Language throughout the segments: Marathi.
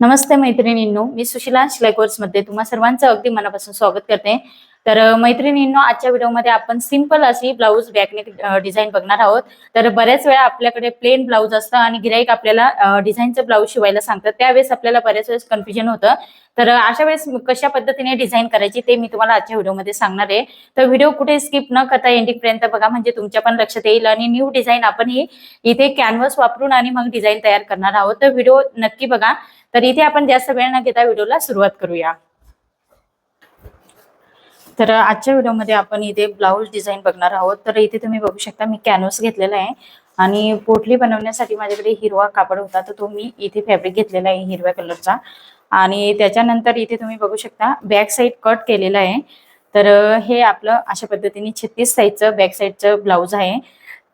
नमस्ते मैत्रिणींनो मी सुशिला शिलाई कोर्समध्ये तुम्हा सर्वांचं अगदी मनापासून स्वागत करते. तर मैत्रिणींनो आजच्या व्हिडिओमध्ये आपण सिंपल अशी ब्लाऊज बॅकनेक डिझाईन बघणार आहोत. तर बऱ्याच वेळा आपल्याकडे प्लेन ब्लाऊज असतं आणि गिराईक आपल्याला डिझाईनचं ब्लाऊज शिवायला सांगतात. त्यावेळेस आपल्याला बऱ्याच वेळेस कन्फ्युजन होतं. तर अशा वेळेस कशा पद्धतीने डिझाईन करायची ते मी तुम्हाला आजच्या व्हिडिओमध्ये सांगणार आहे. तर व्हिडिओ कुठे स्किप न करता एंडिंग पर्यंत बघा म्हणजे तुमच्या पण लक्षात येईल आणि न्यू डिझाईन आपण ही इथे कॅनव्हस वापरून आणि मग डिझाईन तयार करणार आहोत. तर व्हिडिओ नक्की बघा. तर इथे आपण जास्त वेळ न घेता व्हिडिओला सुरुवात करूया. तर आजच्या व्हिडिओमध्ये आपण इथे ब्लाऊज डिझाईन बघणार आहोत. तर इथे तुम्ही बघू शकता मी कॅनव्हस घेतलेला आहे. आणि पोटली बनवण्यासाठी माझ्याकडे हिरवा कापड होता तर तो मी इथे फॅब्रिक घेतलेला आहे हिरव्या कलरचा आणि त्याच्यानंतर इथे तुम्ही बघू शकता बॅक साईड कट केलेला आहे. तर हे आपलं अशा पद्धतीने छत्तीस साईजचं बॅक साईडचं ब्लाऊज आहे.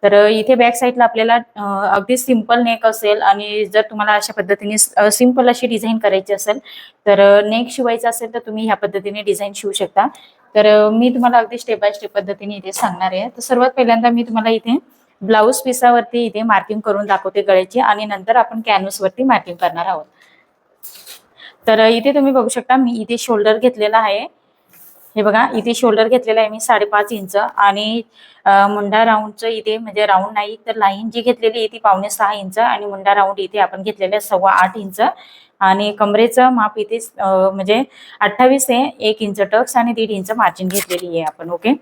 तर इथे बॅक साईडला आपल्याला अगदी सिंपल नेक असेल आणि जर तुम्हाला अशा पद्धतीने सिंपल अशी डिझाईन करायची असेल तर नेक शिवायचं असेल तर तुम्ही ह्या पद्धतीने डिझाईन शिवू शकता. तर मी तुम्हाला अगदी स्टेप बाय स्टेप पद्धतीने इथे सांगणार आहे. तर सर्वात पहिल्यांदा मी तुम्हाला इथे ब्लाऊज पिसावरती इथे मार्किंग करून दाखवते गळ्याची आणि नंतर आपण कॅनव्हसवरती मार्किंग करणार आहोत. तर इथे तुम्ही बघू शकता मी इथे शोल्डर घेतलेला आहे. हे बघा इथे शोल्डर घेतलेला आहे मी साडेपाच इंच आणि मुंडा राऊंडचं इथे म्हणजे राऊंड नाही तर लाईन जी घेतलेली आहे ती पावणे सहा इंच आणि मुंडा राऊंड इथे आपण घेतलेलं आहे सव्वा आठ इंच आणि कमरेचं माप इथे म्हणजे अठ्ठावीस आहे एक इंच टक्स आणि दीड इंच मार्जिन घेतलेली आहे आपण ओके?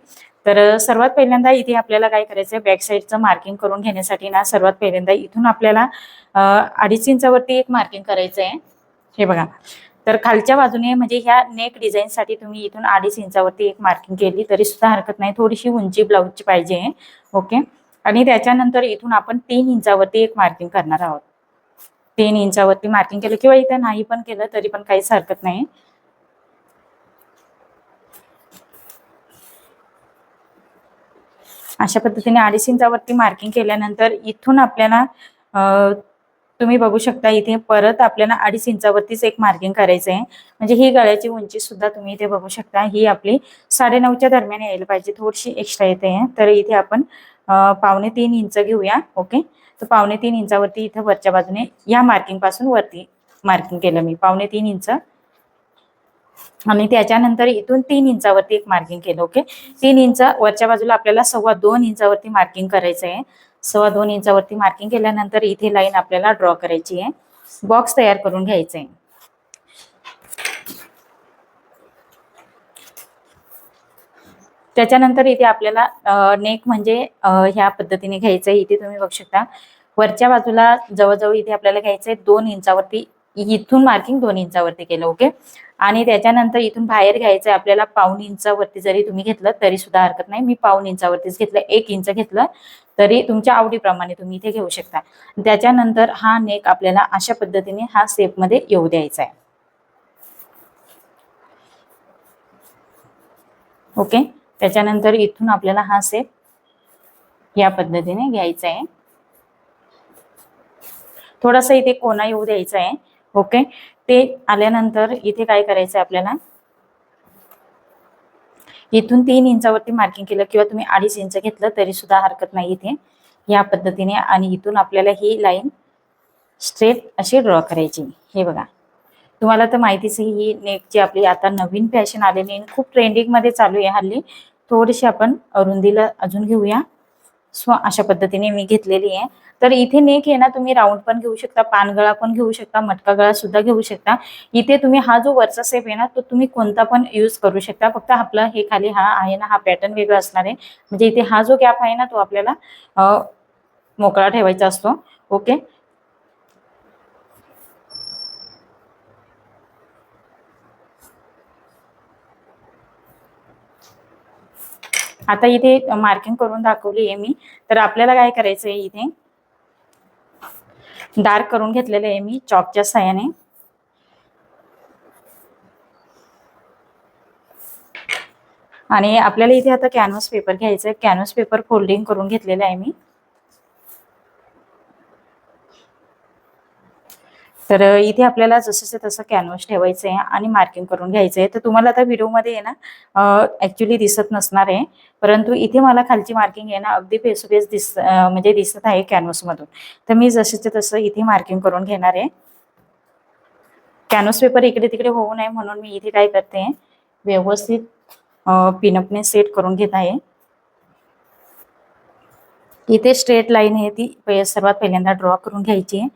तर सर्वात पहिल्यांदा इथे आपल्याला काय करायचं आहे बॅक साईडचं मार्किंग करून घेण्यासाठी ना सर्वात पहिल्यांदा इथून आपल्याला अडीच इंचावरती एक मार्किंग करायचं आहे हे बघा. तर खालच्या बाजूने म्हणजे ह्या नेक डिझाईनसाठी तुम्ही इथून अडीच इंचावरती एक मार्किंग केली तरी सुद्धा हरकत नाही. थोडीशी उंची ब्लाऊजची पाहिजे. ओके आणि त्याच्यानंतर इथून आपण तीन इंचावरती एक मार्किंग करणार आहोत. तीन इंचावरती मार्किंग केलं किंवा इथं नाही पण केलं तरी पण काहीच हरकत नाही. अशा पद्धतीने अडीच इंचावरती मार्किंग केल्यानंतर इथून आपल्याला तुम्ही बघू शकता इथे परत आपल्याला अडीच इंचावरतीच एक मार्किंग करायचं आहे म्हणजे ही गळ्याची उंची सुद्धा तुम्ही इथे बघू शकता ही आपली साडेनऊच्या दरम्यान यायला पाहिजे थोडीशी एक्स्ट्रा येते. तर इथे आपण पावणे तीन इंच घेऊया ओके? तर पावणे तीन इंचावरती इथं वरच्या बाजूने या मार्किंगपासून वरती मार्किंग केलं मी पावणे तीन इंच. आणि त्याच्यानंतर इथून तीन इंचावरती एक मार्किंग केलं ओके? तीन इंच वरच्या बाजूला आपल्याला सव्वा दोन इंचावरती मार्किंग करायचं आहे सव्वा दोन इंचावरती मार्किंग केल्यानंतर इथे लाईन आपल्याला ड्रॉ करायची आहे. बॉक्स तयार करून घ्यायचा आहे. त्याच्यानंतर इथे आपल्याला नेक म्हणजे ह्या पद्धतीने घ्यायचं आहे. इथे तुम्ही बघू शकता. वरच्या बाजूला जवळजवळ इथे आपल्याला घ्यायचंय दोन इंचावरती इथून मार्किंग दोन इंचावरती केलं ओके आणि त्याच्यानंतर इथून बाहेर घ्यायचंय आपल्याला पाऊन इंचावरती जरी तुम्ही घेतलं तरी सुद्धा हरकत नाही. मी पाऊन इंचावरतीच घेतलं एक इंच घेतलं. तरी तुमच्या आवडीप्रमाणे तुम्ही इथे घेऊ शकता. त्याच्यानंतर हा नेक आपल्याला अशा पद्धतीने हा सेपमध्ये येऊ द्यायचा आहे. ओके? त्याच्यानंतर इथून आपल्याला हा सेप या पद्धतीने घ्यायचा आहे. थोडासा इथे कोणा येऊ द्यायचा आहे. ओके? ते आल्यानंतर इथे काय करायचं आहे आपल्याला? इथून तीन इंचावरती मार्किंग केलं किंवा तुम्ही अडीच इंच घेतलं तरी सुद्धा हरकत नाही इथे. या पद्धतीने आणि इथून आपल्याला ही लाईन स्ट्रेट अशी ड्रॉ करायची. हे बघा. तुम्हाला तर माहितीच आहे ही नेकची आपली आता नवीन फॅशन आलेली आणि खूप ट्रेंडिंगमध्ये चालू आहे हल्ली. थोडीशी आपण अरुंदीला अजून घेऊया. सो अशा पद्धतीने मी घेतलेली आहे. तर इथे नेक आहे ना तुम्ही राऊंड पण घेऊ शकता पानगळा पण घेऊ शकता मटका गळा सुद्धा घेऊ शकता. इथे तुम्ही हा जो वरचा सेप आहे ना तो तुम्ही कोणता पण यूज करू शकता. फक्त आपला हे खाली हा आहे ना हा पॅटर्न वेगळा असणार आहे. म्हणजे इथे हा जो गॅप आहे ना तो आपल्याला मोकळा ठेवायचा असतो. ओके आता इथे मार्किंग करून दाखवली आहे मी. तर आपल्याला काय करायचं आहे इथे? डार्क करून घेतलेलं आहे मी चॉकच्या साह्याने आणि आपल्याला इथे आता कॅनव्हास पेपर घ्यायचा आहे कॅनव्हास पेपर फोल्डिंग करून घेतलेला आहे मी. तर इथे आपल्याला जसं तसं कॅनव्हास ठेवायचं आहे आणि मार्किंग करून घ्यायचं आहे तर तुम्हाला आता व्हिडिओमध्ये आहे ना ऍक्च्युली दिसत नसणार आहे. परंतु इथे मला खालची मार्किंग आहे ना अगदी फेस टू फेस दिस म्हणजे दिसत आहे कॅनव्हासमधून तर मी जसंच्या तसं इथे मार्किंग करून घेणार आहे. कॅनव्हस पेपर इकडे तिकडे होऊ नये म्हणून मी इथे काय करते व्यवस्थित पिनअपने सेट करून घेत आहे. इथे स्ट्रेट लाईन आहे ती सर्वात पहिल्यांदा ड्रॉ करून घ्यायची आहे.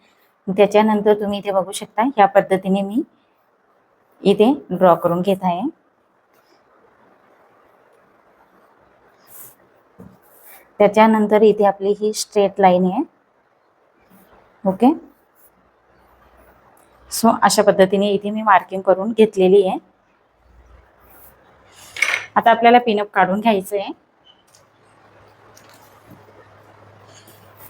त्याच्यानंतर तुम्ही इथे बघू शकता ह्या पद्धतीने मी इथे ड्रॉ करून घेत आहे. त्याच्यानंतर इथे आपली ही स्ट्रेट लाईन आहे. ओके सो अशा पद्धतीने इथे मी मार्किंग करून घेतलेली आहे. आता आपल्याला पिनअप काढून घ्यायचं आहे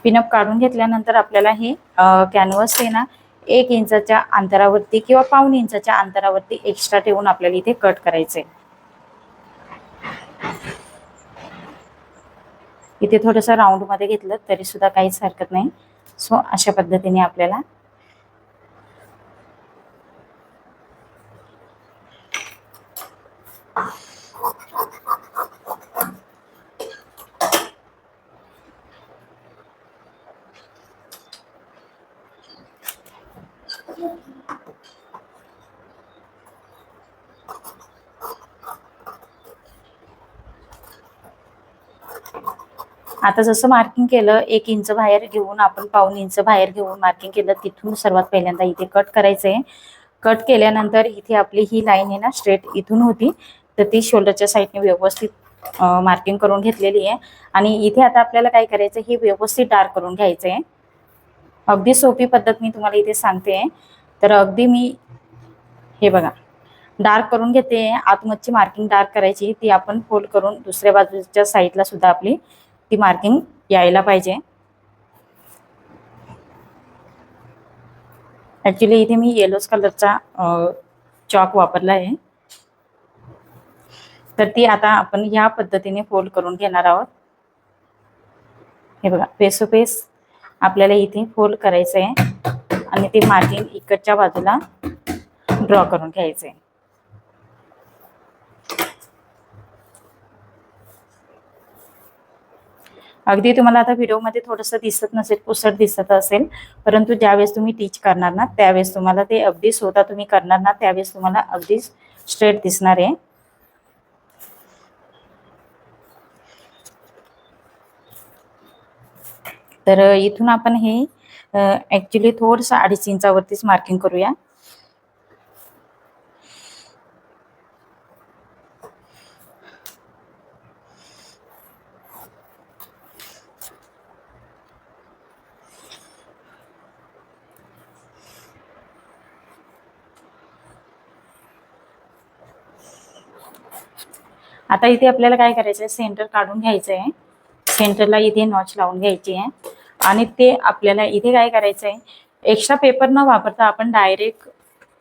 पिनअप काढून घेतल्यानंतर आपल्याला हे कॅनव्हस आहे ना एक इंचाच्या अंतरावरती किंवा पाऊन इंचाच्या अंतरावरती एक्स्ट्रा ठेवून आपल्याला इथे कट करायचे इथे थोडंसं राऊंडमध्ये घेतलं तरी सुद्धा काहीच हरकत नाही. सो अशा पद्धतीने आपल्याला आता जसं मार्किंग केलं एक इंच बाहेर घेऊन आपण पाऊन इंच बाहेर घेऊन मार्किंग केलं तिथून सर्वात पहिल्यांदा इथे कट करायचंय. कट केल्यानंतर इथे आपली ही लाईन आहे ना स्ट्रेट इथून होती. तर ती शोल्डरच्या साईडने व्यवस्थित मार्किंग करून घेतलेली आहे. आणि इथे आता आपल्याला काय करायचं हे व्यवस्थित डार्क करून घ्यायचं आहे अगदी सोपी पद्धत मी तुम्हाला इथे सांगते. तर अगदी मी हे बघा डार्क करून घेते. आतमधची मार्किंग डार्क करायची. ती आपण फोल्ड करून दुसऱ्या बाजूच्या साईडला सुद्धा आपली ती मार्किंग यायला पाहिजे. ॲक्च्युली इथे मी येलोच कलरचा चॉक वापरला आहे. तर ती आता आपण ह्या पद्धतीने फोल्ड करून घेणार आहोत. हे बघा पेसोपेस आपल्याला इथे फोल्ड करायचं आहे आणि ते मार्किंग इकडच्या बाजूला ड्रॉ करून घ्यायचं आहे अगदी तुम्हाला आता व्हिडिओमध्ये थोडंसं दिसत नसेल पुसट दिसत असेल परंतु ज्यावेळेस तुम्ही टीच करणार ना त्यावेळेस तुम्हाला ते अगदी स्वतः तुम्ही करणार ना त्यावेळेस तुम्हाला अगदी स्ट्रेट दिसणार आहे. तर इथून आपण हे ॲक्च्युली थोडंसं अडीच इंचावरतीच मार्किंग करूया. आता इथे आपल्याला काय करायचं आहे सेंटर काढून घ्यायचं आहे सेंटरला इथे नॉच लावून घ्यायची आहे आणि ते आपल्याला इथे काय करायचं आहे एक्स्ट्रा पेपर न वापरता आपण डायरेक्ट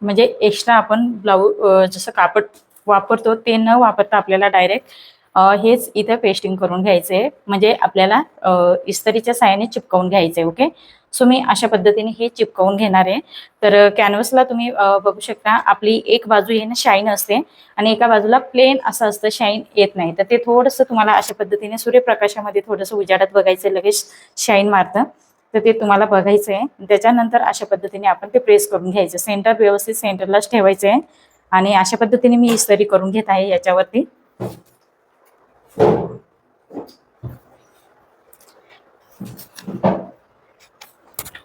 म्हणजे एक्स्ट्रा आपण ब्लाऊ जसं कापड वापरतो ते न वापरता आपल्याला डायरेक्ट हेच इथं पेस्टिंग करून घ्यायचं आहे म्हणजे आपल्याला इस्तरीच्या साह्याने चिपकवून घ्यायचं आहे ओके सो मी अशा पद्धतीने हे चिपकवून घेणार आहे. तर कॅनव्हसला तुम्ही बघू शकता आपली एक बाजू हे ना शाईन असते आणि एका बाजूला प्लेन असं असतं शाईन येत नाही. तर ते थोडंसं तुम्हाला अशा पद्धतीने सूर्यप्रकाशामध्ये थोडंसं उजाडात बघायचं लगेच शाईन मारतं. तर ते तुम्हाला बघायचं आहे त्याच्यानंतर अशा पद्धतीने आपण ते प्रेस करून घ्यायचं. सेंटर व्यवस्थित सेंटरलाच ठेवायचं आहे आणि अशा पद्धतीने मी इस्तरी करून घेत आहे याच्यावरती.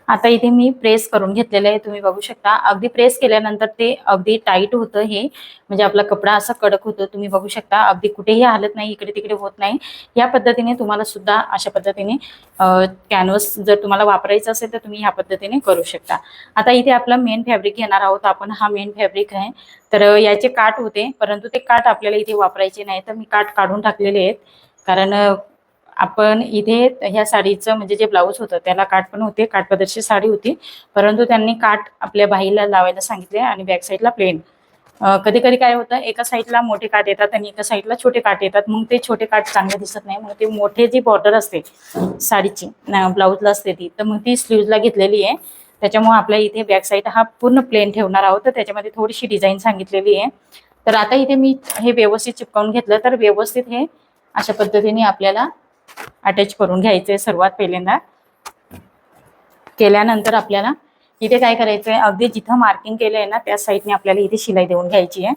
आता इथे मी प्रेस करून घेतलेलं आहे. तुम्ही बघू शकता. अगदी प्रेस केल्यानंतर ते अगदी टाईट होतं हे. म्हणजे आपला कपडा असा कडक होतो. तुम्ही बघू शकता. अगदी कुठेही हालत नाही इकडे तिकडे होत नाही. या पद्धतीने तुम्हाला सुद्धा अशा पद्धतीने कॅनव्हस जर तुम्हाला वापरायचं असेल तर तुम्ही ह्या पद्धतीने करू शकता. आता इथे आपला मेन फॅब्रिक घेणार आहोत. आपण हा मेन फॅब्रिक आहे. तर याचे काट होते. परंतु ते काट आपल्याला इथे वापरायचे नाही. तर मी काट काढून टाकलेले आहेत. कारण आपण इथे ह्या साडीचं म्हणजे जे ब्लाऊज होतं त्याला काट पण होते काठपदरची साडी होती. परंतु त्यांनी काट आपल्या बाईला लावायला सांगितले आणि बॅक साईडला प्लेन कधी कधी काय होतं एका साईडला मोठे काट येतात आणि एका साईडला छोटे काट येतात. मग ते छोटे काट चांगले दिसत नाही. मग ते मोठे जी बॉर्डर असते साडीची ब्लाऊजला असते ती तर मग ती स्लीवला घेतलेली आहे. त्याच्यामुळे आपल्या इथे बॅक साईड हा पूर्ण प्लेन ठेवणार आहोत. तर त्याच्यामध्ये थोडीशी डिझाईन सांगितलेली आहे. तर आता इथे मी हे व्यवस्थित चिपकावून घेतलं. तर व्यवस्थित हे अशा पद्धतीने आपल्याला अटॅच करून घ्यायचे सर्वात पहिल्यांदा. केल्यानंतर आपल्याला इथे काय करायचंय? अगदी जिथं मार्किंग केलंय ना त्या साईडने आपल्याला इथे शिलाई देऊन घ्यायची आहे.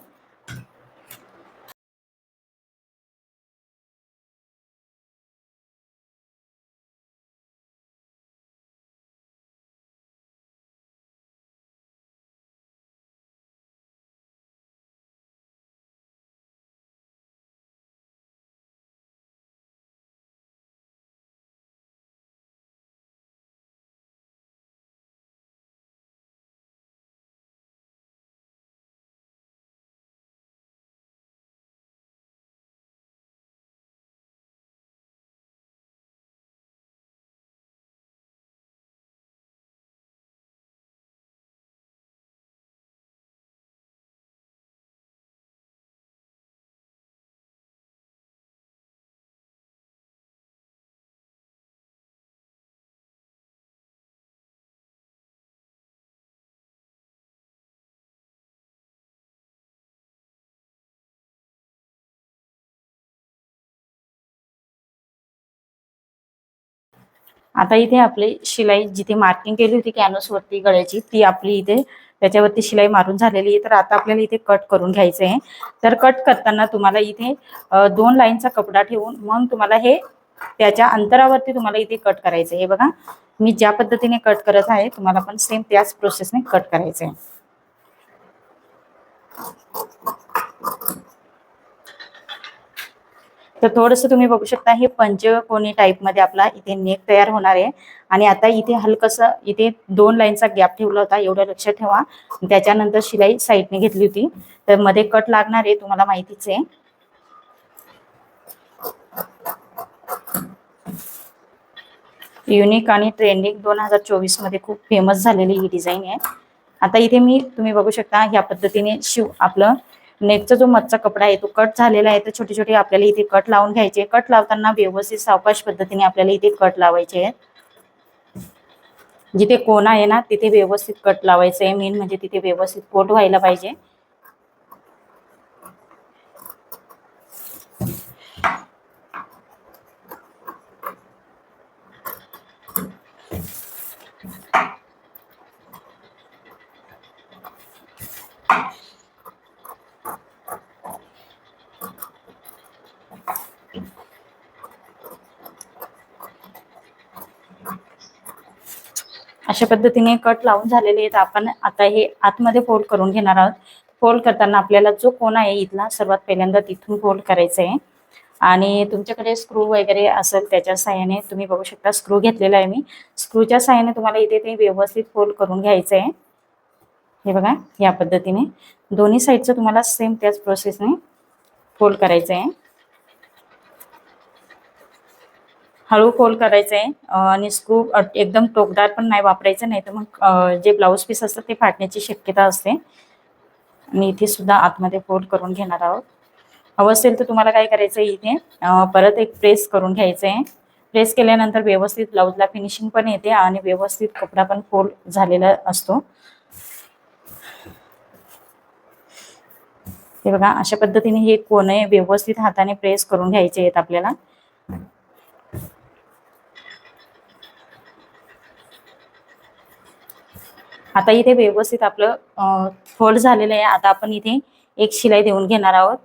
आता इथे आपली शिलाई जिथे मार्किंग केली होती कॅनसवरती वरती गळ्याची ती आपली इथे त्याच्यावरती शिलाई मारून झालेली आहे. तर आता आपल्याला इथे कट करून घ्यायचं आहे. तर कट करताना तुम्हाला इथे दोन लाईनचा कपडा ठेवून मग तुम्हाला हे त्याच्या अंतरावरती तुम्हाला इथे कट करायचं आहे. हे बघा मी ज्या पद्धतीने कट करत आहे तुम्हाला पण सेम त्याच प्रोसेसने कट करायचं आहे. तर थोडंसं तुम्ही बघू शकता हे पंचकोनी टाईपमध्ये आपला इथे नेक तयार होणार आहे. आणि आता इथे हलकसं इथे दोन लाईनचा गॅप ठेवला होता एवढं लक्षात ठेवा. त्याच्यानंतर शिलाई साईडने घेतली होती. तर मध्ये कट लागणार आहे तुम्हाला माहितीच आहे. युनिक आणि ट्रेंडिंग दोन हजार चोवीसमध्ये खूप फेमस झालेली ही डिझाईन आहे. आता इथे मी तुम्ही बघू शकता ह्या पद्धतीने शिव आपलं नेकचा जो मधचा कपडा आहे तो कट झालेला आहे तर छोटे छोटे आपल्याला इथे कट लावून घ्यायचे. कट लावताना व्यवस्थित सावकाश पद्धतीने आपल्याला इथे कट लावायचे आहेत. जिथे कोण आहे ना तिथे व्यवस्थित कट लावायचं आहे. मेन म्हणजे तिथे व्यवस्थित कोट व्हायला पाहिजे. अशा पद्धतीने कट लावून झालेले आहेत. आपण आता हे आतमध्ये फोल्ड करून घेणार आहोत. फोल्ड करताना आपल्याला जो कोण आहे इथला सर्वात पहिल्यांदा तिथून फोल्ड करायचं आहे आणि तुमच्याकडे स्क्रू वगैरे असेल त्याच्या साह्याने तुम्ही बघू शकता स्क्रू घेतलेला आहे मी. स्क्रूच्या साह्याने तुम्हाला इथे ते व्यवस्थित फोल्ड करून घ्यायचं आहे हे बघा या पद्धतीने. दोन्ही साईडचं तुम्हाला सेम त्याच प्रोसेसने फोल्ड करायचं आहे हळू फोल्ड करायचं आहे आणि स्क्रू एकदम टोकदार पण नाही वापरायचं नाही तर मग जे ब्लाऊज पीस असतात ते फाटण्याची शक्यता असते. आणि इथे सुद्धा आतमध्ये फोल्ड करून घेणार आहोत. हवं असेल तर तुम्हाला काय करायचं आहे इथे परत एक प्रेस करून घ्यायचं आहे प्रेस केल्यानंतर व्यवस्थित ब्लाऊजला फिनिशिंग पण येते आणि व्यवस्थित कपडा पण फोल्ड झालेला असतो. हे बघा अशा पद्धतीने हे कोणे व्यवस्थित हाताने प्रेस करून घ्यायचे आहेत आपल्याला. आता इथे व्यवस्थित आपलं फोल्ड झालेलं आहे. आता आपण इथे एक शिलाई देऊन घेणार आहोत.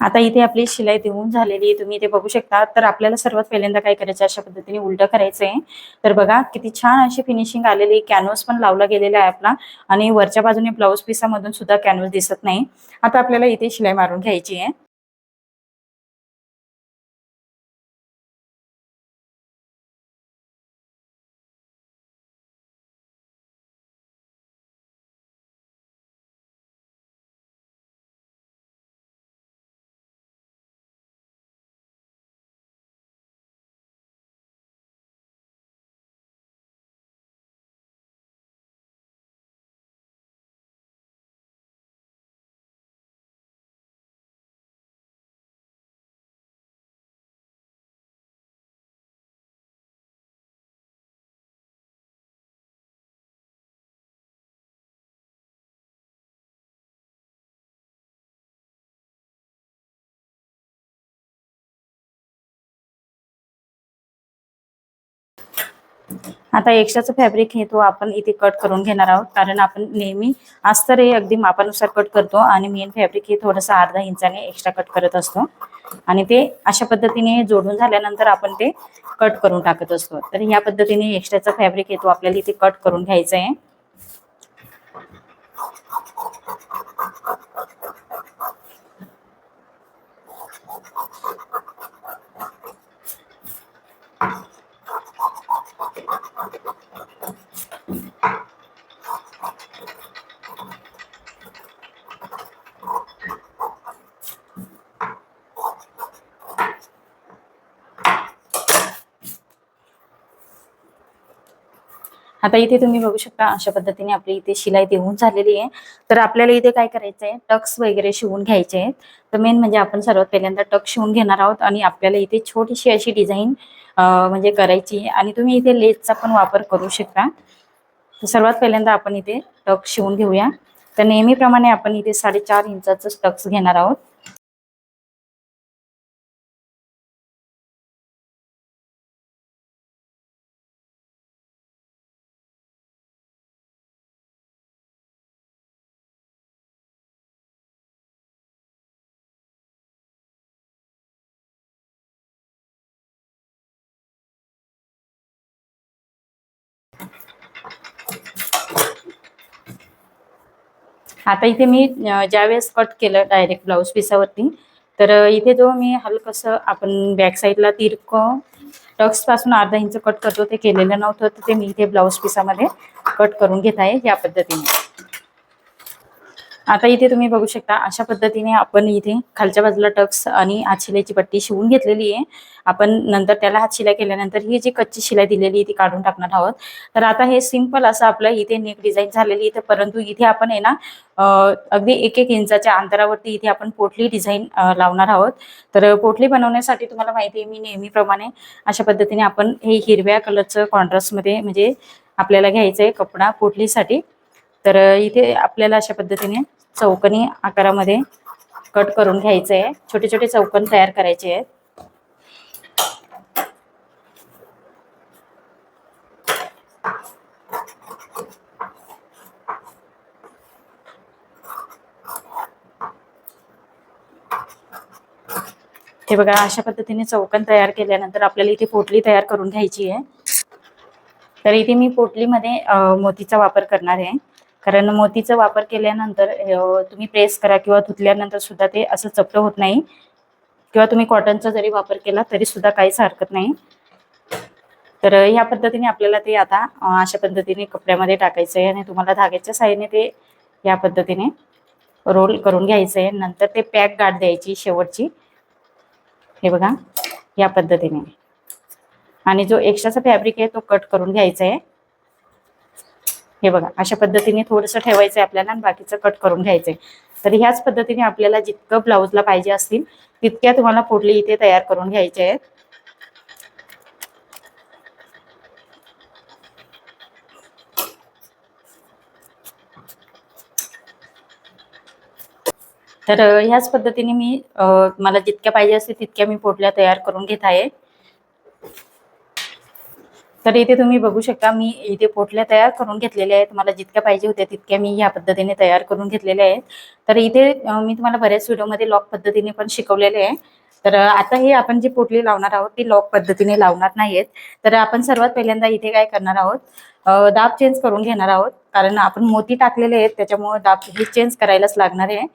आता इथे आपली शिलाई देऊन झालेली आहे. तुम्ही इथे बघू शकता. तर आपल्याला सर्वात पहिल्यांदा काय करायचं अशा पद्धतीने उलट करायचं आहे तर बघा किती छान अशी फिनिशिंग आलेली कॅनव्हस पण लावला गेलेला आहे आपला. आणि वरच्या बाजूने ब्लाऊज पिसामधून सुद्धा कॅनव्हस दिसत नाही. आता आपल्याला इथे शिलाई मारून घ्यायची आहे. आता एक्स्ट्राचं फॅब्रिक हे तो आपण इथे कट करून घेणार आहोत. कारण आपण नेहमी अस्तर हे अगदी मापानुसार कट करतो आणि मेन फॅब्रिक हे थोडंसं अर्धा इंचाने एक्स्ट्रा कट करत असतो. आणि ते अशा पद्धतीने जोडून झाल्यानंतर आपण ते कट करून टाकत असतो. तर ह्या पद्धतीने एक्स्ट्राचा फॅब्रिक येतो आपल्याला इथे कट करून घ्यायचा आहे आता इथे तुम्ही बघू शकता अशा पद्धतीने आपली इथे शिलाई देऊन झालेली आहे. तर आपल्याला इथे काय करायचं आहे टक्स वगैरे शिवून घ्यायचे आहेत. तर मेन म्हणजे आपण सर्वात पहिल्यांदा टक्स शिवून घेणार आहोत आणि आपल्याला इथे छोटीशी अशी डिझाईन म्हणजे करायची आहे. आणि तुम्ही इथे लेसचा पण वापर करू शकता. तर सर्वात पहिल्यांदा आपण इथे टक्स शिवून घेऊया. तर नेहमीप्रमाणे आपण इथे साडेचार इंचाचं टक्स घेणार आहोत. आता इथे मी ज्यावेळेस कट केलं डायरेक्ट ब्लाऊज पिसावरती तर इथे जो मी हलकसं आपण बॅक साईडला तिरक टक्सपासून अर्धा इंच कट करतो ते केलेलं नव्हतं तर ते मी इथे ब्लाऊज पिसामध्ये कट करून घेत आहे या पद्धतीने. आता इथे तुम्ही बघू शकता अशा पद्धतीने आपण इथे खालच्या बाजूला टक्स आणि हात शिलाईची पट्टी शिवून घेतलेली आहे. आपण नंतर त्याला हात शिलाई केल्यानंतर ही जी कच्ची शिलाई दिलेली आहे ती काढून टाकणार आहोत. तर आता हे सिंपल असं आपलं इथे नेक डिझाईन झालेली आहे. परंतु इथे आपण आहे ना अगदी एक एक इंचाच्या अंतरावरती इथे आपण पोटली डिझाईन लावणार आहोत. तर पोटली बनवण्यासाठी तुम्हाला माहिती आहे मी नेहमीप्रमाणे अशा पद्धतीने आपण हे हिरव्या कलरचं कॉन्ट्रास्टमध्ये म्हणजे आपल्याला घ्यायचं आहे कपडा पोटलीसाठी. तर इथे आपल्याला अशा पद्धतीने चौकनी आकारामध्ये कट करून घ्यायचे आहे. छोटे छोटे चौकन तयार करायचे आहेत. हे बघा अशा पद्धतीने चौकन तयार केल्यानंतर आपल्याला इथे पोटली तयार करून घ्यायची आहे. तर इथे मी पोटलीमध्ये मोतीचा वापर करणार आहे. कारण मोतीचा वापर केल्यानंतर तुम्ही प्रेस करा किंवा धुतल्यानंतर सुद्धा ते असं चपटं होत नाही. किंवा तुम्ही कॉटनचा जरी वापर केला तरी सुद्धा काहीच हरकत नाही. तर ह्या पद्धतीने आपल्याला ते आता अशा पद्धतीने कपड्यामध्ये टाकायचं आहे आणि तुम्हाला धाग्याच्या साह्याने ते या पद्धतीने रोल करून घ्यायचं आहे नंतर ते पॅक गाठ द्यायची शेवटची. हे बघा या पद्धतीने. आणि जो एक्स्ट्राचा फॅब्रिक आहे तो कट करून घ्यायचा आहे हे बघा अशा पद्धतीने थोडंसं ठेवायचं आपल्याला आणि बाकीचं कट करून घ्यायचंय. तर ह्याच पद्धतीने आपल्याला जितकं ब्लाऊजला पाहिजे असतील तितक्या तुम्हाला पोटली इथे तयार करून घ्यायचे आहेत. तर ह्याच पद्धतीने मी मला जितक्या पाहिजे असतील तितक्या मी पोटल्या तयार करून घेत आहे. तर इथे तुम्ही बघू शकता मी इथे पोटल्या तयार करून घेतलेल्या आहेत. मला जितक्या पाहिजे होत्या तितक्या मी ह्या पद्धतीने तयार करून घेतलेल्या आहेत. तर इथे मी तुम्हाला बऱ्याच व्हिडिओमध्ये लॉक पद्धतीने पण शिकवलेले आहे. तर आता हे आपण जी पोटली लावणार आहोत ती लॉक पद्धतीने लावणार नाहीयेत. तर आपण सर्वात पहिल्यांदा इथे काय करणार आहोत दाब चेंज करून घेणार आहोत. कारण आपण मोती टाकलेले आहेत त्याच्यामुळे दाब हे चेंज करायलाच लागणार आहे.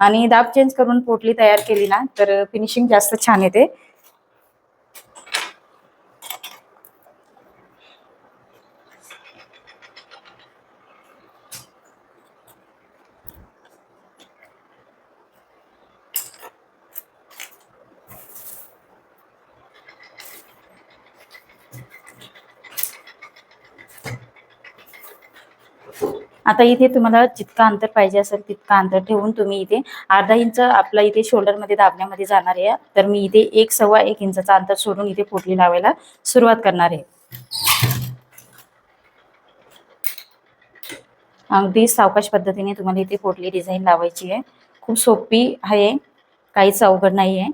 आणि दाब चेंज करून पोटली तयार केली ना तर फिनिशिंग जास्त छान येते. आता इथे तुम्हाला जितका अंतर पाहिजे असेल तितका अंतर ठेवून तुम्ही इथे अर्धा इंच आपला इथे शोल्डरमध्ये दाबण्यामध्ये जाणार आहे. तर मी इथे एक सव्वा एक इंचाचा अंतर सोडून इथे पोटली लावायला सुरुवात करणार आहे. अगदी सावकाश पद्धतीने तुम्हाला इथे पोटली डिझाईन लावायची आहे. खूप सोपी आहे. काहीच अवघड नाही आहे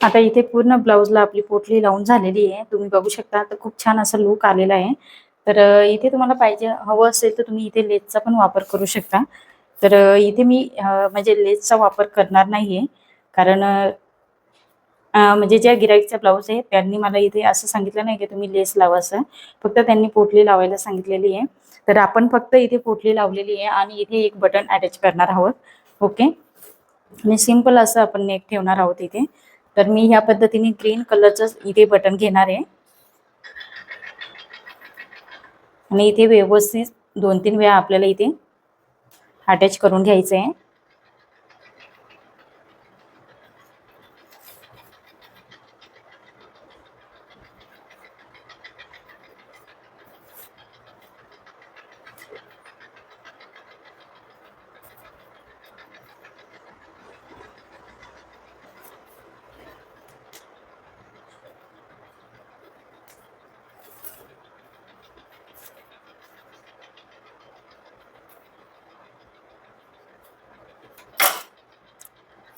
आता इथे पूर्ण ब्लाऊजला आपली पोटली लावून झालेली आहे. तुम्ही बघू शकता तर खूप छान असा लुक आलेला आहे. तर इथे तुम्हाला पाहिजे हवं असेल तर तुम्ही इथे लेसचा पण वापर करू शकता. तर इथे मी म्हणजे लेसचा वापर करणार नाहीये. कारण म्हणजे ज्या गिराईकचा ब्लाऊज आहे त्यांनी मला इथे असं सांगितलं नाही की तुम्ही लेस लावा असं. फक्त त्यांनी पोटली लावायला सांगितलेली आहे. तर आपण फक्त इथे पोटली लावलेली आहे आणि इथे एक बटन अटॅच करणार आहोत. ओके म्हणजे आणि सिंपल असं आपण नेक ठेवणार आहोत इथे. तर मी ह्या पद्धतीने ग्रीन कलरचं इथे बटन घेणार आहे. आणि इथे व्यवस्थित दोन तीन वेळा आपल्याला इथे अटॅच करून घ्यायचं आहे.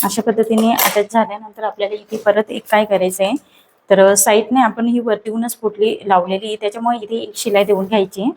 अशा पद्धतीने अटॅच झाल्यानंतर आपल्याला इथे परत एक काय करायचं आहे तर साईडने आपण ही वरतीहूनच पोटली लावलेली. आहे त्याच्यामुळे इथे एक शिलाई देऊन घ्यायची.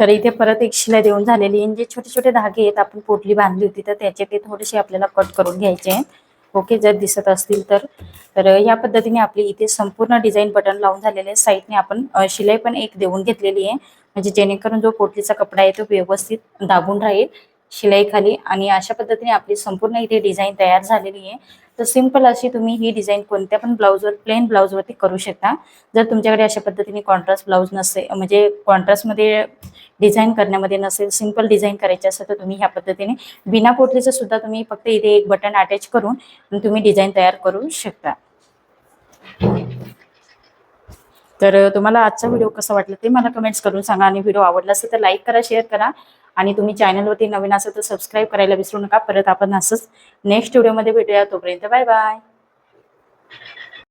तर इथे परत एक शिलाई देऊन झालेली आहे. जे छोटे छोटे धागे आहेत आपण पोटली बांधली होती तर त्याचे ते थोडेसे आपल्याला कट करून घ्यायचे ओके जर दिसत असतील तर. तर या पद्धतीने आपली इथे संपूर्ण डिझाईन बटन लावून झालेले आहे साईडने आपण शिलाई पण एक देऊन घेतलेली आहे. म्हणजे जेणेकरून जो पोटलीचा कपडा आहे तो व्यवस्थित दाबून राहील. शिलाईखाली आणि अशा पद्धतीने आपली संपूर्ण इथे डिझाईन तयार झालेली आहे. तर सिंपल अशी तुम्ही ही डिझाईन कोणत्या पण ब्लाऊजवर प्लेन ब्लाऊजवरती करू शकता. जर तुमच्याकडे अशा पद्धतीने कॉन्ट्रास्ट ब्लाऊज नसेल म्हणजे कॉन्ट्रास्टमध्ये डिझाईन करण्यामध्ये नसेल सिंपल डिझाईन करायची असेल तर तुम्ही ह्या पद्धतीने बिना पोटलीचं सुद्धा तुम्ही फक्त इथे एक बटन अटॅच करून तुम्ही डिझाईन तयार करू शकता. तर तुम्हाला आजचा व्हिडिओ कसा वाटला ते मला कमेंट्स करून सांगा आणि व्हिडिओ आवडला असेल तर लाईक करा शेअर करा. आणि तुम्ही चॅनलवरती नवीन असेल तर सबस्क्राईब करायला विसरू नका. परत आपण असंच नेक्स्ट व्हिडिओमध्ये भेटूया. तोपर्यंत बाय बाय